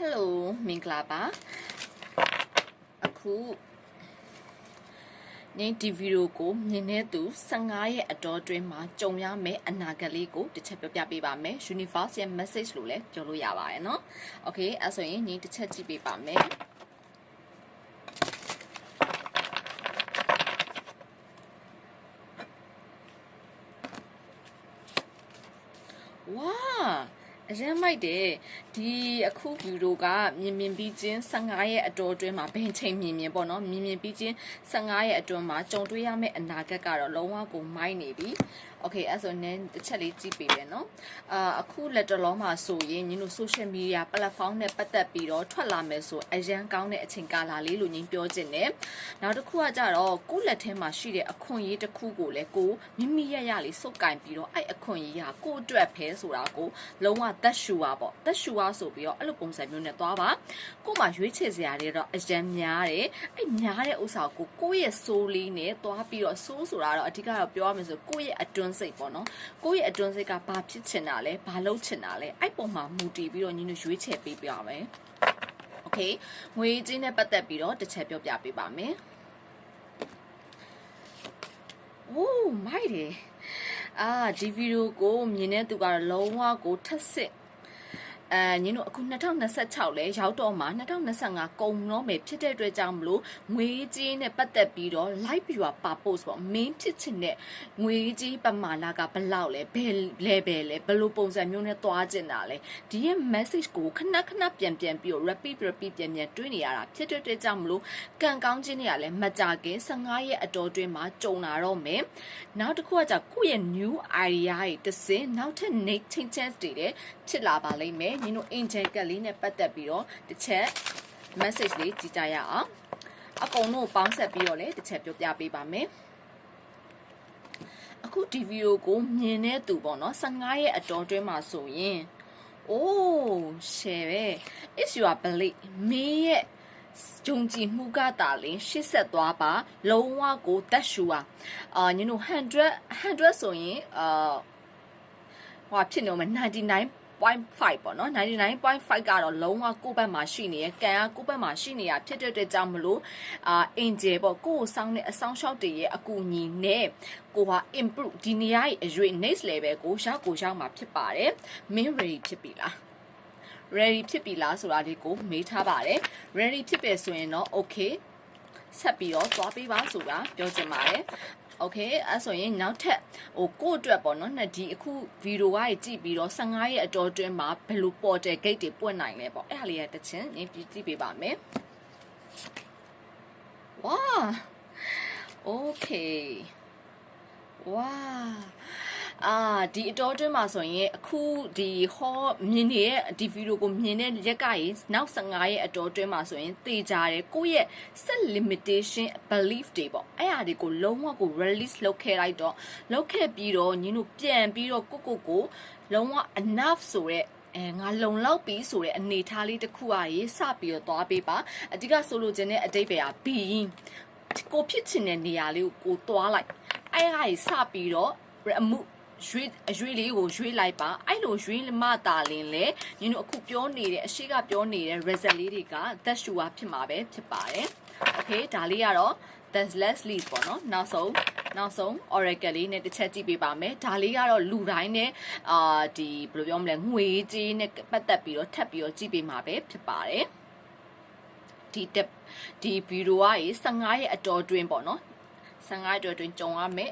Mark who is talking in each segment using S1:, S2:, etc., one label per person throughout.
S1: Hello မင်္ဂလာပါအခုနေဒီဗီဒီယိုကိုမြင်တဲ့သူ15ရက်အတော်အတွင်းမှာကြုံရမယ့်အနာဂတ်လေးကိုတစ်ချက်ပြောပြပေးပါမယ် Universe ရဲ့ message လို့လည်းပြောလို့ရပါတယ်เนาะ Okay အဲ့ဆိုရင်ညီတစ်ချက်ကြည့်ပေးပါမယ် ဝါ အရင်မိုက်တယ်ဒီအခုဗီဒီယိုကမြင်မြင်ပြီးချင်း15ရက်အတော်အတွင်းမှာဘယ်ချိန်မြင်မြင်ပေါ့နော်မြင်မြင်ပြီးချင်း15ရက်အတွင်းမှာကြုံတွေ့ရမယ့်အနာဂတ်ကတော့လုံးဝကိုမိုက်နေပြီโอเคအဲ့ဆိုနည်းတစ်ချက်လေးကြည့်ပေးမယ်နော်အာအခုလက်တလုံးမှာဆိုရင်ညီတို့ social media platform နဲ့ပတ်သက်ပြီးတော့ထွက်လာမယ်ဆိုအရန်ကောင်းတဲ့အချိန်ကာလလေးလို့ညီပြောချင်တယ်နောက်တစ်ခုကကြတော့ကိုယ့်လက်ထဲမှာရှိတဲ့အခွင့်အရေးတစ်ခုကိုလည်းကိုမိမိရရလေးစုပ်ကင်ပြီးတော့အဲ့အခွင့်အရေးဟာကိုယ့်အတွက်ဖဲဆိုတာကိုလုံးဝ သက်ရှူပါပေါ့သက်ရှူပါဆိုပြီးတော့အဲ့လိုပုံစံမျိုးနဲ့သွားပါကို့မှာရွေးချယ်စရာတွေတော့အရန်များတယ်အဲ့များတဲ့ဥစ္စာကိုကိုယ့်ရဲ့ဆိုးလေးနဲ့သွားပြီးတော့ဆိုးဆိုတာတော့အဓိကတော့ပြောရမယ်ဆိုကိုယ့်ရဲ့အတွန်းစိတ်ပေါ့နော်ကိုယ့်ရဲ့အတွန်းစိတ်ကဘာဖြစ်ချင်တာလဲဘာလုပ်ချင်တာလဲအဲ့ပုံမှာမူတည်ပြီးတော့ညီတို့ရွေးချယ်ပေးပြရမယ်โอเคငွေကြေးနဲ့ပတ်သက်ပြီးတော့တစ်ချက်ပြောပြပေးပါမယ်โอ้မိုက်တယ် အာဒီဗီဒီယိုကိုမြင်တဲ့သူကတော့လုံးဝကိုထက်စစ် အဲညင်တို့အခု2026လဲရောက်တော့မှ2025ကုန်တော့မယ်ဖြစ်တဲ့အတွက်ကြောင့်မလို့ငွေကြေးနဲ့ပတ်သက်ပြီးတော့ live viewer purpose ပေါ့ main ဖြစ်ချင်တဲ့ငွေကြေးပမာဏကဘယ်လောက်လဲဘယ် level လဲဘယ်လိုပုံစံမျိုးနဲ့သွားကျင်တာလဲဒီရဲ့ message ကိုခဏခဏပြန်ပြန်ပြီးတော့ repeat repeat ပြန်ပြန်တွေးနေရတာဖြစ်တဲ့အတွက်ကြောင့်မလို့ကံကောင်းခြင်းတွေကလည်းမကြခင်15ရက်အတော်တွင်းမှာကြုံလာတော့မယ်နောက်တစ်ခုကじゃကိုယ့်ရဲ့ new idea တွေတစ်စင်နောက်ထပ် next change တွေလည်းဖြစ်လာပါလိမ့်မယ်ညီတို့ angel ကလေးနဲ့ပတ်သက်ပြီးတော့တစ်ချက် message လေးကြည့်ကြရအောင်အကုန်လုံးပေါင်းဆက်ပြီးတော့လည်းတစ်ချက်ပြောပြပေးပါမယ်အခုဒီဗီဒီယိုကိုမြင်တဲ့သူပေါ့နော်15ရက်အတော်တွင်းမှာဆိုရင်အိုး share ပဲ is your belief မင်းရဲ့ဂျုံကြည်မှုကတာလင်းရှစ်ဆက်သွားပါလုံးဝကိုတက်ရှူอ่ะအာညတို့100 100ဆိုရင်အာဟိုဖြစ်နေမှာ99 0.5ပေါ့နော်99.5ကတော့လုံးဝကိုယ့်ဘက်မှာရှိနေရကန်ကကိုယ့်ဘက်မှာရှိနေတာဖြစ်တဲ့အတွက်ကြောင့်မလို့အာအင်ဂျယ်ပေါ့ကိုယ့်ကိုစောင်းတဲ့အဆောင်ရှောက်တွေရဲ့အကူအညီနဲ့ကိုဟာ improve ဒီနေရာရဲ့အရွေ next level ကိုရောက်ကိုရောက်မှာဖြစ်ပါတယ် main ready ဖြစ်ပြီလား ready ဖြစ်ပြီလားဆိုတာလေးကိုမေးထားပါတယ် ready ဖြစ်ပြီဆိုရင်တော့ okay ဆက်ပြီးတော့သွားပေးပါဆိုတာပြောချင်ပါတယ် โอเคအဲ့ဆိုရင်နောက်ထပ်ဟိုကို့အတွက်ပေါ့နော်နှစ်ဒီအခုဗီဒီယိုကကြည့်ပြီးတော့15ရက်အတော်တွင်းမှာဘယ်လိုပေါ်တယ် gate တွေပွင့်နိုင်လဲပေါ့အဲ့ဟာလေးရတချင်းညပြကြည့်ပေးပါမယ်ဝါโอเคဝါ အာဒီအတော်တွင်းမှာဆိုရင်အခုဒီဟောမြင်နေတဲ့ဒီဗီဒီယိုကိုမြင်တဲ့ရက်ကကြီးနောက်15ရက်အတော်တွင်းမှာဆိုရင်တေချာတယ်ကိုယ့်ရဲ့ set limitation belief တွေပေါ့အဲ့ဟာတွေကိုလုံးဝကို release လုပ်ခဲ့လိုက်တော့လုပ်ခဲ့ပြီးတော့ညီတို့ပြန်ပြီးတော့ကိုကိုကိုလုံးဝ enough ဆိုတဲ့အဲငါလုံလောက်ပြီဆိုတဲ့အနေထားလေးတစ်ခုအရေးစပြီးတော့သွားပေးပါအဓိကဆိုလိုချင်တဲ့အတိတ်ပဲဟာဘီရင်ကိုဖြစ်ချင်တဲ့နေရာလေးကိုကိုသွားလိုက်အဲ့ဟာကြီးစပြီးတော့အမှု ရွေးအရွေးလေးကိုရွေးလိုက်ပါအဲ့လိုရွေးမတာလင်လေညီတို့အခုပြောနေတဲ့အရှိကပြောနေတဲ့ result လေးတွေက that sure ဖြစ်မှာပဲဖြစ်ပါတယ် okay ဒါလေးကတော့ that's less lead ပေါ့နော်နောက်ဆုံးနောက်ဆုံး oracle လေးနဲ့တစ်ချက်ကြည့်ပေးပါမယ်ဒါလေးကတော့လူတိုင်းနဲ့အာဒီဘယ်လိုပြောမလဲငွေကြေးနဲ့ပတ်သက်ပြီးတော့ထပ်ပြီးတော့ကြည့်ပေးမှာပဲဖြစ်ပါတယ်ဒီတက်ဒီဗီဒီယိုက15ရက်အတော်တွင်းပေါ့နော်15ရက်အတော်တွင်းကြုံရမယ်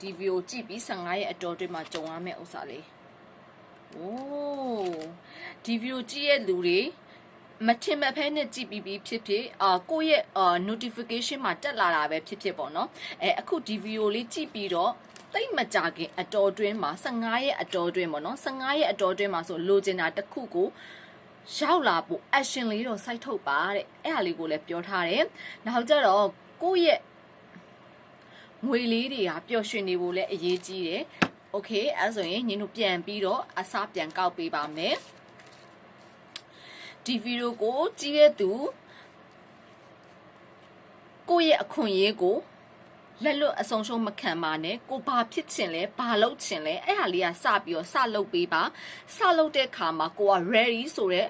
S1: ဒီဗီဒီယိုကြည့်ပြီး15ရက်အတော်တွင်းမှာကြုံရမယ့်ဥစ္စာလေးโอ้ဒီဗီဒီယိုကြည့်ရဲ့လူတွေမထင်မဖဲနဲ့ကြည့်ပြီးပြီးဖြစ်ဖြစ်အာကိုယ့်ရဲ့အာ notification မှာတက်လာတာပဲဖြစ်ဖြစ်ပေါ့နော်အဲအခုဒီဗီဒီယိုလေးကြည့်ပြီးတော့တိတ်မကြခင်အတော်တွင်းမှာ15ရက်အတော်တွင်းပေါ့နော်15ရက်အတော်တွင်းမှာဆိုလိုချင်တာတစ်ခုကိုရောက်လာဖို့ action လေးတော့စိုက်ထုတ်ပါတဲ့အဲ့ဟာလေးကိုလည်းပြောထားတယ်နောက်ကြတော့ကိုယ့်ရဲ့ ငွေလေးတွေဟာပျော်ရွှင်နေဖို့လည်းအရေးကြီးတယ်။ Okay အဲဆိုရင်ညီတို့ပြန်ပြီးတော့အစားပြန်ကောက်ပေးပါမယ်။ဒီဗီဒီယိုကိုကြည့်ရသူကိုယ့်ရဲ့အခွင့်အရေးကိုလက်လွတ်အဆုံးရှုံးမခံပါနဲ့ကိုဘာဖြစ်ချင်လဲဘာလုပ်ချင်လဲအဲ့ဟာလေးကစပြီးတော့စလုပ်ပေးပါစလုပ်တဲ့ခါမှာကိုက ready ဆိုတဲ့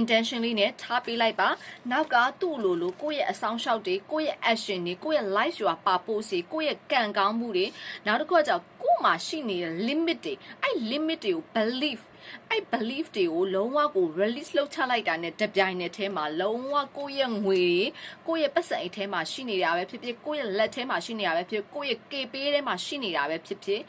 S1: intention လေးနဲ့ထားပေးလိုက်ပါနောက်ကသူ့လိုလိုကိုယ့်ရဲ့အဆောင်ရှောက်တွေကိုယ့်ရဲ့ action တွေကိုယ့်ရဲ့ life ရွာပါပို့စီကိုယ့်ရဲ့ကံကောင်းမှုတွေနောက်တစ်ခုကကြောင့်ကိုယ့်မှာရှိနေတဲ့ limit တွေအဲ့ limit တွေကို belief အဲ့ belief တွေကိုလုံးဝကို release လုပ်ချလိုက်တာနဲ့တပြိုင်နက်တည်းမှာလုံးဝကိုယ့်ရဲ့ငွေတွေကိုယ့်ရဲ့ပတ်စံအိတ်ထဲမှာရှိနေတာပဲဖြစ်ဖြစ်ကိုယ့်ရဲ့လက်ထဲမှာရှိနေတာပဲဖြစ်ကိုယ့်ရဲ့ကေပေးထဲမှာရှိနေတာပဲဖြစ်ဖြစ်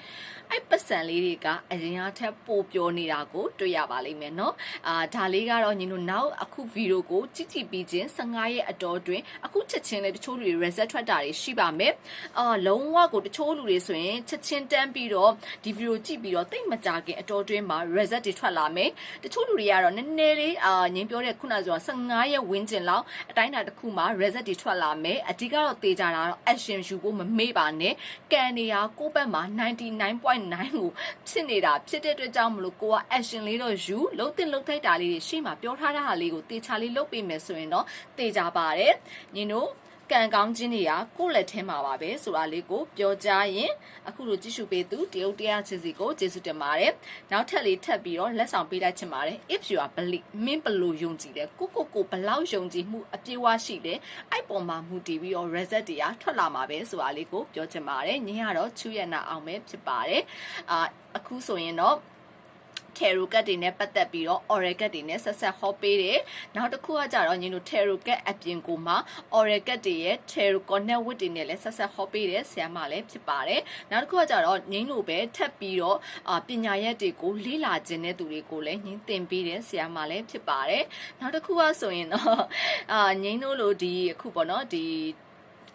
S1: အဲ့ပတ်စံလေးတွေကအရင်အထက်ပိုပြောနေတာကိုတွေ့ရပါလိမ့်မယ်เนาะအာဒါလေးကတော့ညီတို့နောက်အခုဗီဒီယိုကိုကြည့်ကြည့်ပြီးချင်း15ရက်အတော်တွင်အခုချက်ချင်းလေးတချို့လူတွေ reset ထွက်တာတွေရှိပါမယ်အာလုံးဝကိုတချို့လူတွေဆိုရင်ချက်ချင်းတန်းပြီးတော့ဒီဗီဒီယိုကြည့်ပြီးတော့တိတ်မကြခင်အတော်တွင်မှာ reset တွေထွက်လာမယ်တချို့လူတွေကတော့နည်းနည်းလေးအာငင်းပြောတဲ့ခုနကဆို15ရက်ဝန်းကျင်လောက်အတိုင်းအတာတစ်ခုမှာ reset တွေထွက်လာမယ်အဓိကတော့တေချာတာတော့ action ယူဖို့မမေ့ပါနဲ့ကန်နေရကိုယ့်ဘက်မှာ99.9ကိုဖြစ်နေတာဖြစ်တဲ့အတွက်ကြောင့်မလို့ကိုက action လေးတော့ယူလုံးတင်လုံးထိုက်တာလေးတွေရှေ့မှာပြောထားတာဟာလေးကိုတေချာလေးလုပ်ပေးမယ်ဆိုရင်တော့တေချာပါတယ်ညီတို့ ကံကောင်းခြင်းတွေကကိုယ့်လက်ထဲမှာပါပဲဆိုတာလေးကိုပြောကြရင်အခုလိုကြည့်ရှုပေးသူတရုတ်တရားချစ်စီကိုကျေးဇူးတင်ပါတယ်နောက်ထပ်လေးထပ်ပြီးတော့လက်ဆောင်ပေးလိုက်ချင်ပါတယ် if you are believe မင်းဘလို့ယုံကြည်တယ်ကိုကိုကိုဘလောက်ယုံကြည်မှုအပြည့်အဝရှိတယ်အဲ့ပေါ်မှာမူတည်ပြီးတော့ result တွေကထွက်လာမှာပဲဆိုတာလေးကိုပြောချင်ပါတယ်ညင်ကတော့ချူရနာအောင်ပဲဖြစ်ပါတယ်အာအခုဆိုရင်တော့ tarot card တွေနဲ့ပတ်သက်ပြီးတော့ oracle card တွေနဲ့ဆက်ဆက်ဟောပေးတယ်။နောက်တစ်ခုကကြတော့ညီတို့ tarot card အပြင်ကိုမှ oracle card တွေရဲ့ tarot connect with တွေနဲ့လည်းဆက်ဆက်ဟောပေးတယ်ဆရာမလည်းဖြစ်ပါတယ်။နောက်တစ်ခုကကြတော့ငိမ့်လို့ပဲထပ်ပြီးတော့အာပညာရက်တွေကိုလေ့လာခြင်းတဲ့သူတွေကိုလည်းငိမ့်သင်ပေးတယ်ဆရာမလည်းဖြစ်ပါတယ်။နောက်တစ်ခုကဆိုရင်တော့အာငိမ့်လို့လို့ဒီအခုပေါ့နော်ဒီ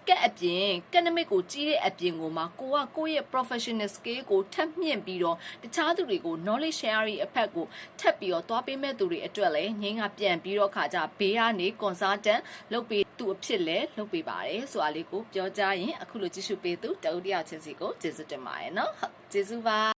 S1: ကက်အပြင်ကနမစ်ကိုကြီးတဲ့အပြင်ကိုမှကိုကကိုယ့်ရဲ့ professional skill ကိုထပ်မြင့်ပြီးတော့တခြားသူတွေကို knowledge sharing အဖက်ကိုထပ်ပြီးတော့သွားပေးမဲ့သူတွေအတွက်လည်းငင်းကပြန်ပြီးတော့ခါကြဘေးကနေ consultant လုပ်ပေးသူအဖြစ်လဲလုပ်ပေးပါတယ်ဆိုတာလေးကိုပြောကြရင်အခုလိုကြည့်ရှုပေးသူတအုပ်တယောက်ချင်းစီကိုကျေးဇူးတင်ပါတယ်နော်ဟုတ်ကျေးဇူးပါ